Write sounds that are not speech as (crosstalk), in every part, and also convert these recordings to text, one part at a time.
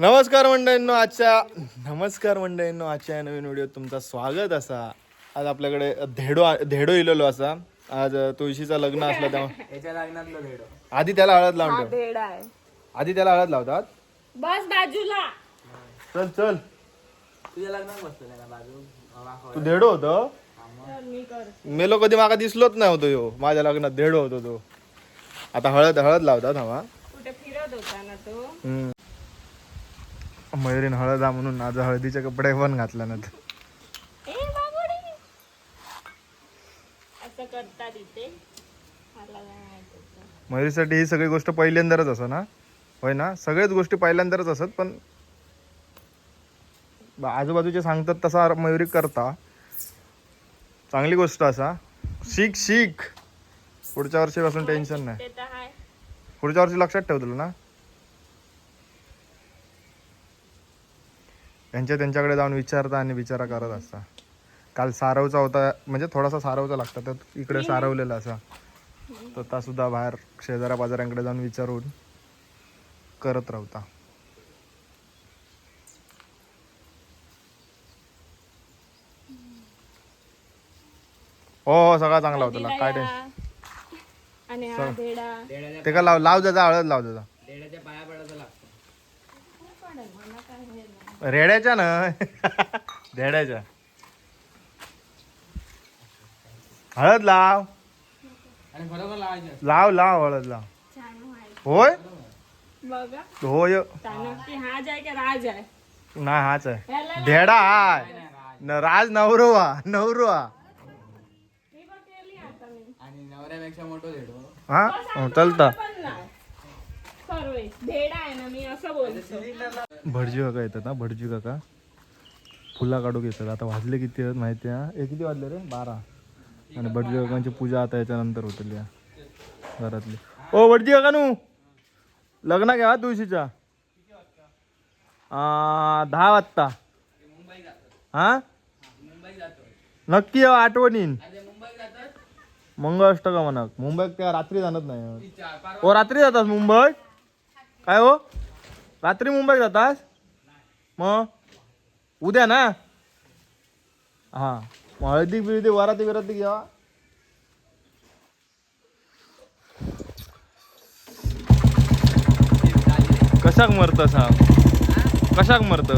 नमस्कार मंडळींनो आजच्या नमस्कार मंडळींनो आजच्या या नवीन व्हिडिओत तुमचं स्वागत असा. आज आपल्याकडे धेडो धेडो इलेलो असा. आज तुळशीचं लग्न असलं भेडो आधी त्याला हळद लावून ठेव. आधी त्याला हळद लावतात. बस बाजूला. चल चल. तू धेडो होतो. मेलो कधी माका दिसलोच नाही होतो यो. माझ्या लग्नात धेडो होतो तो. आता हळद हळद लावतात हवा. कुठे फिरत होता ना तो. मयुरीन हळद हा म्हणून आज हळदीचे कपडे पण घातला ना. मयुरीसाठी ही सगळी गोष्ट पहिल्यांदाच असं ना? होय ना? सगळ्याच गोष्टी पहिल्यांदाच असत पण आजूबाजूचे सांगतात तसा मयुरी करता. चांगली गोष्ट असा. शिक शिक. पुढच्या वर्षीपासून टेन्शन नाही. तर आहे. पुढच्या वर्षी लक्षात ठेव तुला ना? त्यांच्या त्यांच्याकडे जाऊन विचारता आणि विचारा करत असता. काल सारवचा होता म्हणजे थोडासा सारवचा लागता तर इकडे सारवलेला असा. तर ता सुद्धा बाहेर शेजाऱ्या पाजाऱ्यांकडे जाऊन विचारून करत राहता. हो हो सगळा चांगला होता. काय टेन्शन ते का लाव लाव जाता हळद लाव जाता रेड्याच्या ना. रेड्याच्या. हळद लाव. लाव लाव हळद लाव. होय? होय. नाही हाच आहे. धेडा हाय. न राज नवरो नवरो मी बघ केली आता मी. आणि नवऱ्यापेक्षा मोठं डेडो हा? हो, चलता. भटजी काका येतात ना भटजी काका. फुला काढूक येतात आता वाजले किती आहेत माहिती आहे हे? किती वाजले रे? बारा. आणि भटजी काकांची पूजा आता याच्यानंतर होतली या घरातली. ओ भटजी काका नू. लग्न घ्या तुळशीच्या. दहा वाजता. हा? नक्की आठवणीन. मंगळ का म्हणा. मुंबईत त्या रात्री जाणत नाही. ओ रात्री जातात मुंबईत? काय हो? रात्री मुंबईत जातास? मग? उद्या ना? हा. मग हळदी बिळदी वराती बिराती घ्या. कशाक मरत सांग? कशाक मरत?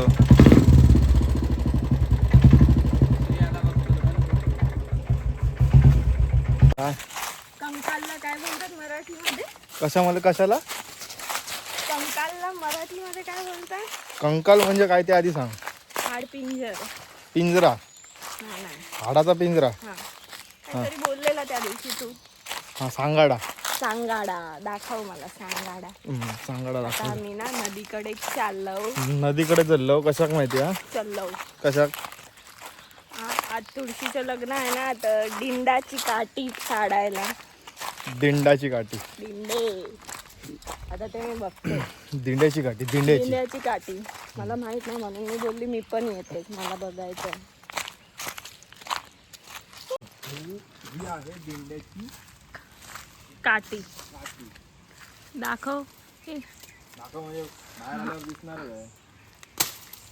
काय? कशामध्ये? कशाला? कंकालला मराठीमध्ये काय बोलतात? कंकाल म्हणजे काय ते आधी सांग. हाडपिंजर पिंजरा. नाही नाही. हाडाचा पिंजरा. हा. काहीतरी बोललेला त्या दिवशी तू. हा सांगाडा. सांगाडा. दाखव मला सांगाडा. हम्म, सांगाडा आता दाखव. आम्ही ना नदीकडे चाललो. नदीकडे चाललो. कशाक माहिती हा चाललो. कशाक? आ- आज तुळशीचं लग्न आहे ना तर डिंडाची काठी काढायला. दिंडाची काठी. डिंडे. आता ते मी बघते. दिंड्याची काठी दिंड्याची. डिंड्याची काठी. मला माहीत नाही म्हणून मी बोलली मी पण येते. मला बघायचं काठी. दाखव. हे.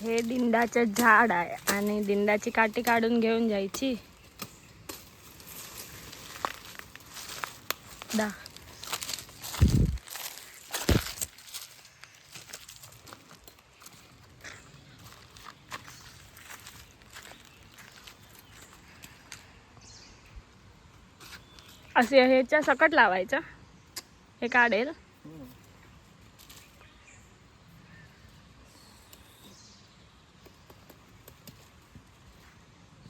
हे दिंडाचं झाड आहे आणि दिंडाची काठी काढून घेऊन जायची. दा. असे ह्याच्या सकट लावायचं. हे काढेल.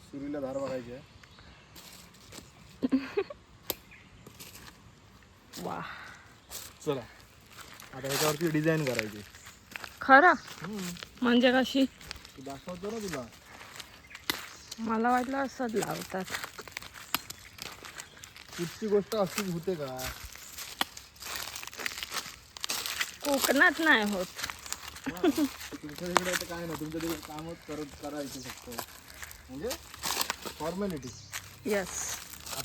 सुरीला धार बघायची (laughs) वा. चला. आता ह्याच्यावरती डिझाईन करायची. खरं? म्हणजे कशी? तू दाखवतो ना तुला. मला वाटलं असंच लावतात. कुठची गोष्ट अशीच होते का? कोकणात नाही होत. तुमच्या तिकडे तर काय नाही तुमच्या तिकडे कामच करत करायचं फक्त. म्हणजे फॉर्मॅलिटी यस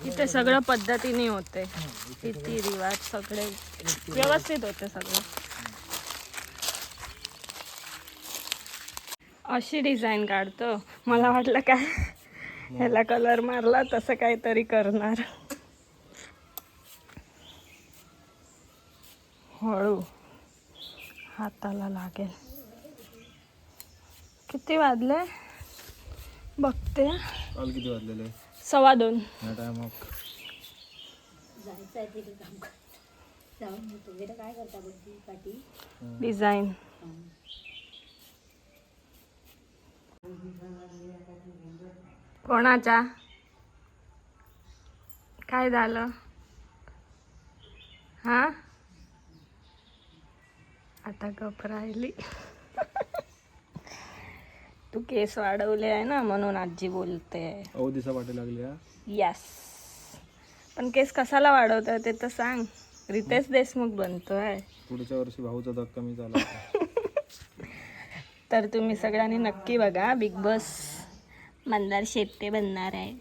इथे सगळं पद्धतीने होते. रीती रिवाज सगळे व्यवस्थित होते सगळं. अशी डिझाईन काढतो. मला वाटलं काय ह्याला कलर मारला तसं काहीतरी करणार. हळू हाताला लागेल. किती वाजले? बघते. काल किती वाजलेले? सव्वा दोन. डिझाईन. कोणाच्या? काय झालं? हा? आता गप राहिली. तू केस वाढवले आहे ना म्हणून आजी बोलते. अहो दिसा लागली हा. यस पण केस कसाला वाढवतं ते तर सांग. रितेश देशमुख बनतोय. पुढच्या वर्षी भाऊचा धक्का कमी झाला. (laughs) तर तुम्ही सगळ्यांनी नक्की बघा बिग बॉस मंदार शेट्टे बनणार आहे.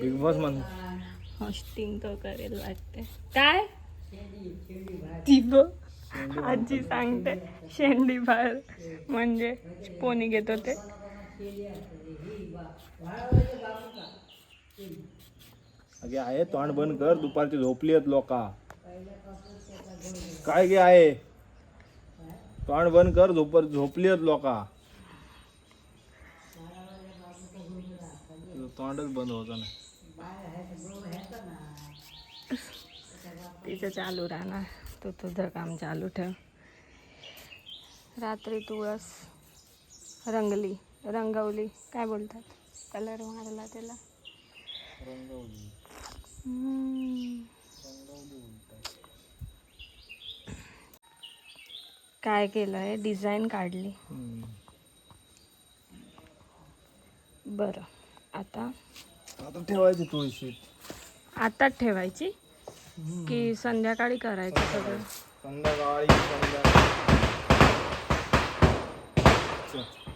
बिग बॉस होस्टिंग तो करेल वाटते काय? ती बघ. आजी सांगते शेंडी बाहेर म्हणजे पोनी घेत होते. अगे आहे तोंड बंद कर दुपारची झोपली आहेत लोका. काय गे आहे? तोंड बंद कर झोपर झोपली आहेत लोका. तोंडच बंद होतं ना तिचं चालू राहणार. तू तुझं काम चालू ठेव. रात्री तुळस रंगली रंगवली काय बोलतात? कलर मारला त्याला. काय केलंय? डिझाईन काढली. बरं. आता? आता ठेवायची तुळशी आताच ठेवायची? की संध्याकाळी करायचं सगळं. संध्याकाळी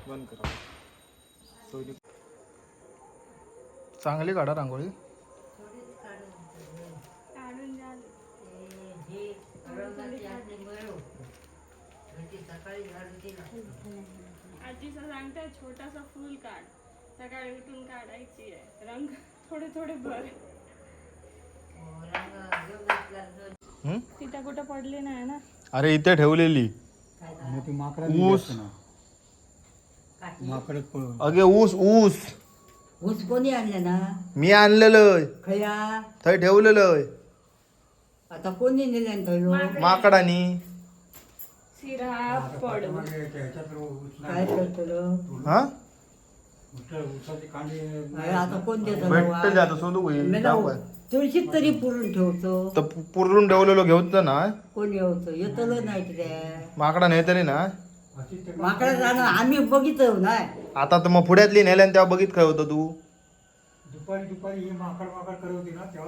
बंद करा. चांगली काढा रांगोळी. आजीचं सांगते छोटासा फुल काढ. सकाळी उठून काढायची आहे. रंग थोडे थोडे भर? तिथे कुठं पडली नाही ना. अरे इथे ठेवलेली. ऊस. अगे ऊस ऊस. ऊस कोणी आणलं ना? मी आणलेलं खया? थंय ठेवलेलं आता कोणी नेलं थंय माकडानी. शिरा पडू काय करतो हा? आता कोण देतो भेटत जात शोधू होईल दाखव. तुळशीत तरी पुरून ठेवतो. तर पु- पुरून ठेवलेलं घेऊन ना. कोण येवतो नाही रे माकडा नाही तरी ना. माकडा जाणं आम्ही बघितलो ना. आता तर मग पुढ्यातली नेल्यान तेव्हा बघित काय होतं तू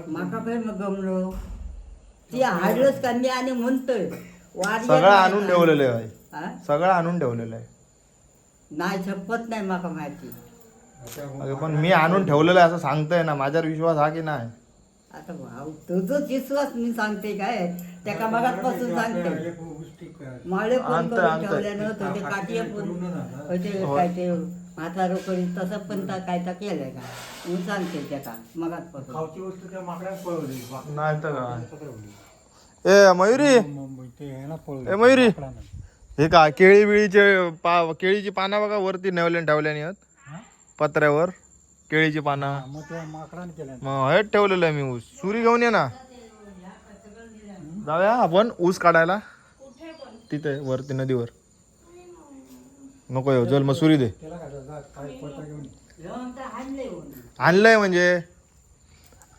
माका काय मग गमलो. ती हाडलंच का मी आणि म्हणतोय. वाढ सगळं आणून ठेवलेलं आहे? सगळं आणून ठेवलेलं आहे. नाही छप्पत नाही माका माहिती. अगं पण मी आणून ठेवलेलं आहे असं सांगतोय ना माझ्यावर विश्वास हा की नाही? आता भाऊ तुझंच विश्वास मी सांगते काय त्या सांगते. माळे पण आणतोय, करून आणतोय. ठेवल्यानं तर ते काठी पण. होते काय ते म्हातारो करी तसं पण तर काय तर केलंय का? मी सांगते त्याका मगातपासून. नाही तर काय. ए मयुरी. ए मयुरी. हे का केळी बिळीचे पा केळीची पानं बघा वरती नेवल्यान ठेवल्यानी आहेत. पत्र्यावर केळीची पानं. मग हे ठेवलेलं आहे मी ऊस. सुरी घेऊन ये ना. जाऊया आपण ऊस काढायला. तिथे वरती नदीवर. नको येऊ जल मग सुरी दे. आणलंय म्हणजे.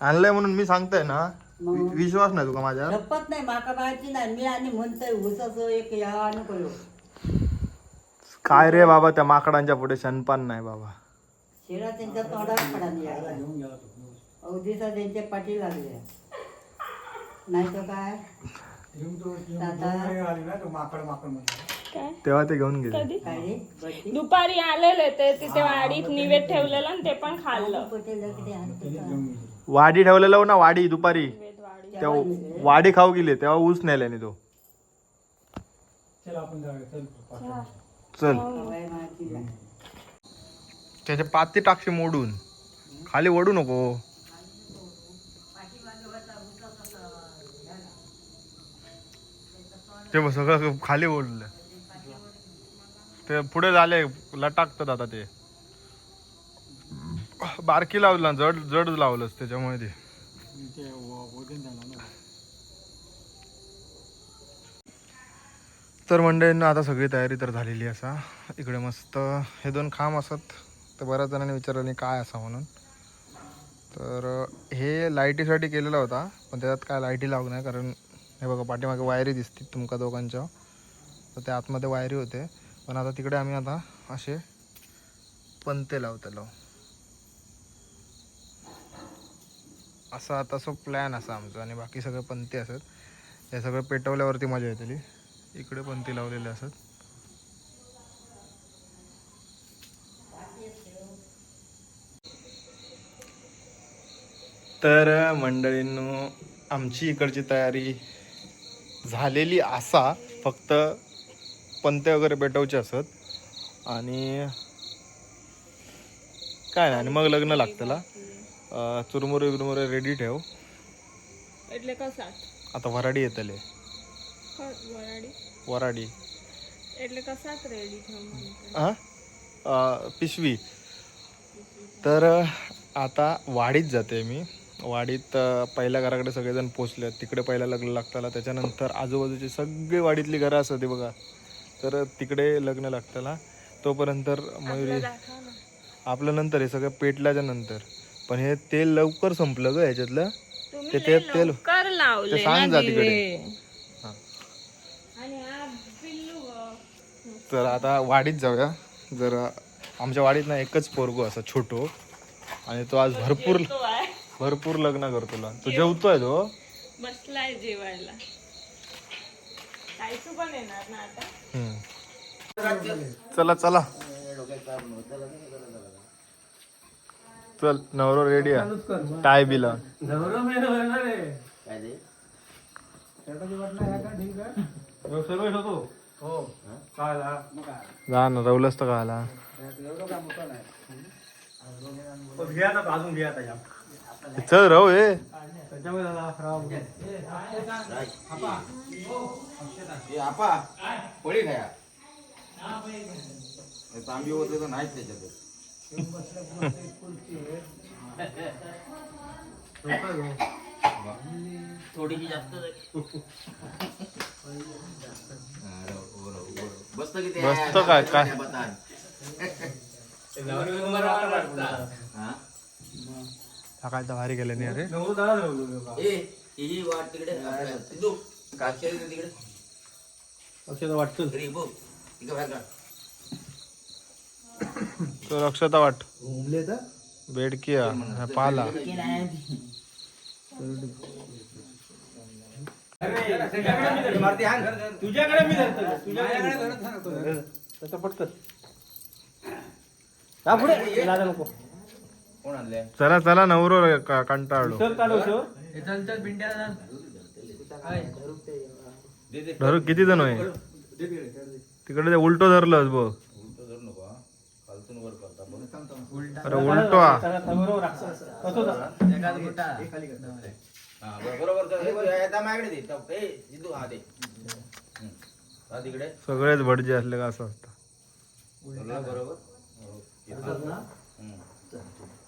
आणलंय म्हणून मी सांगतोय ना. वि- विश्वास नाही तुका माझ्या शपथ नाही माका माहिती नाही. मी आणि म्हणतोय उसाचं एक या करू काय रे बाबा त्या माकडांच्या पुढे शनपान नाही बाबा. शिरा त्यांच्या तोंडावर पडा अवधीचा त्यांच्या पाठी लागल्या नाही तर काय काय? तेव्हा ते घेऊन गेले कधी? काय दुपारी आलेले ते तिथे वाडीत निवेद ठेवलेलं आणि ते पण खाल्लं. पटेल किती? वाडी ठेवलेलं ना वाडी दुपारी. निवेद वाडी. तेव्हा वाडी खाऊ गेले तेव्हा ऊस नेल्याने तो. चल सवय माहिती आहे. त्याच्या पाती टाकशी मोडून. खाली ओढू नको. ते सगळं खाली ओढलं. ते पुढे झाले लटाकतात आता ते. बारकी लावलं जड जड लावलंच त्याच्यामुळे ते. तर मंडळींना आता सगळी तयारी तर झालेली असा. इकडे मस्त हे दोन खांब असत. तर बऱ्याच जणांनी विचारलं काय असा म्हणून. तर हे लाईटीसाठी केलेला होता पण त्याच्यात काय लाईटी लावू नाही कारण हे बघा पाठीमागे वायरी दिसतील तुमका दोघांच्या. तर त्या आतमध्ये वायरी होते. पण आता तिकडे आम्ही आता असे पंते लावतलो. असा आता सो प्लॅन असा आमचा आणि बाकी सगळे पंते असत. हे सगळं पेटवल्यावरती मजा येतली. इकडे पंती लावलेले असत. तर मंडळींनो आमची इकडची तयारी झालेली असा फक्त पंते वगैरे पेटवचे असत आणि काय नाही आणि मग लग्न लागतला अं, चुरमुरे बिरमुरे रेडी ठेव એટલે કસા आता वराडी येतले વરાડી वराडी એટલે કસાક રેડી થવા हा अं, पिशवी तर आता वाडीत जाते मी वाडीत पहिल्या घराकडे सगळेजण पोचले तिकडे पहिला लग्न लागताला. त्याच्यानंतर आजूबाजूची सगळी वाडीतली घरं असत बघा. तर तिकडे लग्न लागताला. तोपर्यंत मयुरी आपलं नंतर हे सगळं पेटल्याच्या नंतर. पण हे तेल लवकर संपलं ग ह्याच्यातलं. ते ते तेल ते सांग जा तिकडे. हा. तर आता वाडीत जाऊया. जर आमच्या वाडीत ना एकच पोरगो असा छोटो. आणि तो आज भरपूर भरपूर लग्न करतोला तो जेवतोय तो? बसलाय जेवायला. कायचू पण येणार ना आता? हम्म. चला चला. चल नवरो रेडी आहे. टाय बिला. काय ते? जा ना रवलंच तर का आला चल राव हे खाया. हे तांबी होते तर नाहीच त्याच्यात. थोडीशी जास्त बसत किती? बसतं काय- काय? (laughs) हा? सकाळचा भारी गेले नाही अरे ही वाट तिकडे. आपल्या- सिद्धू, कापशी आहे तिकडे. घरी बघ इकडे बाहेर काढ. तो लक्षात वाट. बेडकी हा, पाला. कोण आणले चला चला नवरो रे, का- कंटाळलो. दे दे. धरू किती जण होय तिकडे ते उलटो बघ. उलटं धरू नको हा. खालतून वर करता. बघ. अरे उलटो. हा. हा, बरं- बरोबर तर हे बघ, हे आता माझ्याकडे दे. टप. ए, सिद्धू, हा दे. हम्म. हा, तिकडे. सगळेच भटजे असले का असं असतं? धरलं बरोबर. हम्म.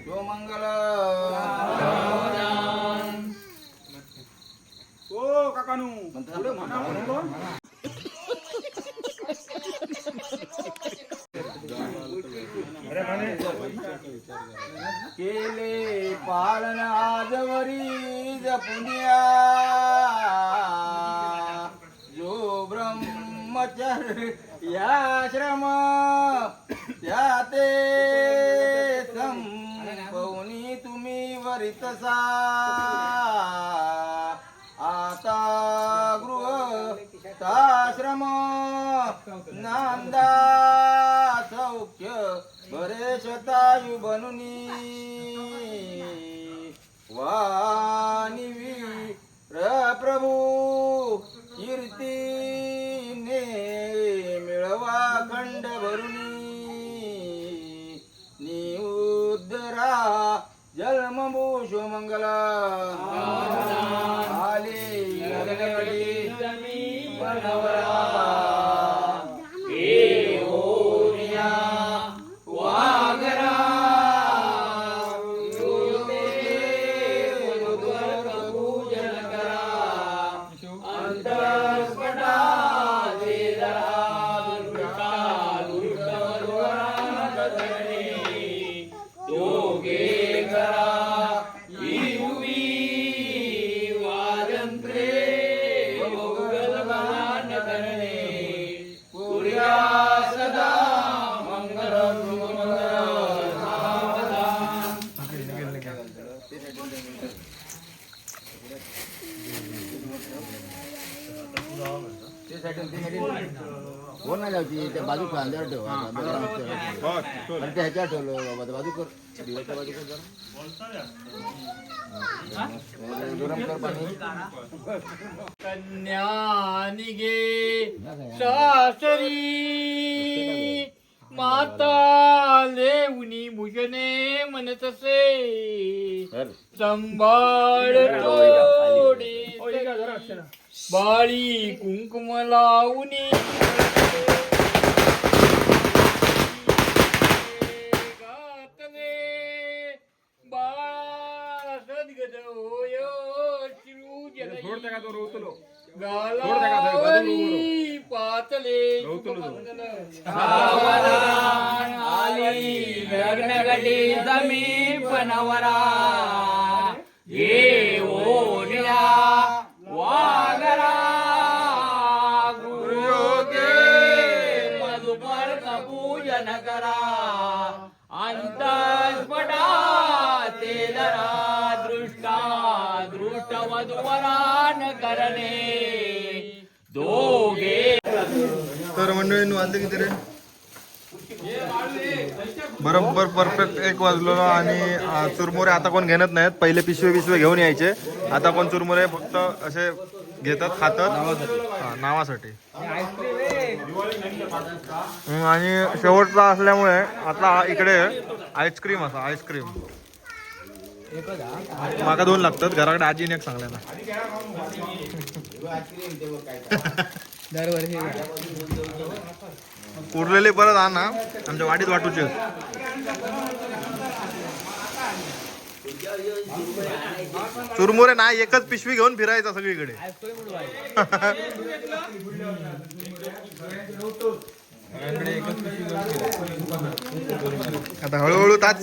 शिवमंगल ओ काकानू पुढे म्हणा केले पालन पुण्या। जो ब्रह्मचर्य याश्रम त्याते संपवनी तुम्ही वरितसा आता गृह आश्रम नांदा सौख्य बरे शतायु बनुनी। ವಾನಿವಿ ಪ್ರಭು ಕೀರ್ತಿನೇ ಮಿಳವ ಕಂಡ ಬರುಣಿ ನೀವು ಉದ್ದರ ಜಲಮಂಬು ಶಿವಮಂಗಲ ಹಾಲಿ कोण नाही जायची त्या बाजू खांद्यावर ठेव आणि ते ह्याच्यावर ठेवलं बाबा बाजू कर दिवसच्या बाजू कर हा. गरम पाणी सासरी माता लेवनी भूषणे म्हणतसे कर. संभाळ तोडे बाळी कुंकुम लावणी गालावरी पातले. आली लग्नगडी समीपनवरा ये ओढ्या तर मंडळी वाजले किती रे? बरोबर परफेक्ट एक वाजलो आणि चुरमुरे आता कोण घेणत नाहीत. पहिले पिशवे पिशवे घेऊन यायचे. आता कोण चुरमुरे फक्त असे घेतात खातात. नावासाठी. आणि शेवटचा असल्यामुळे आता इकडे आईस्क्रीम असा आईस्क्रीम माका दोन लागतात घराकडे आजीने एक सांगल्या ना. उरलेले परत आण ना आमच्या वाडीत वाटूचे. चुरमुरे नाही एकच पिशवी घेऊन फिरायचा सगळीकडे. आता हळूहळू ताच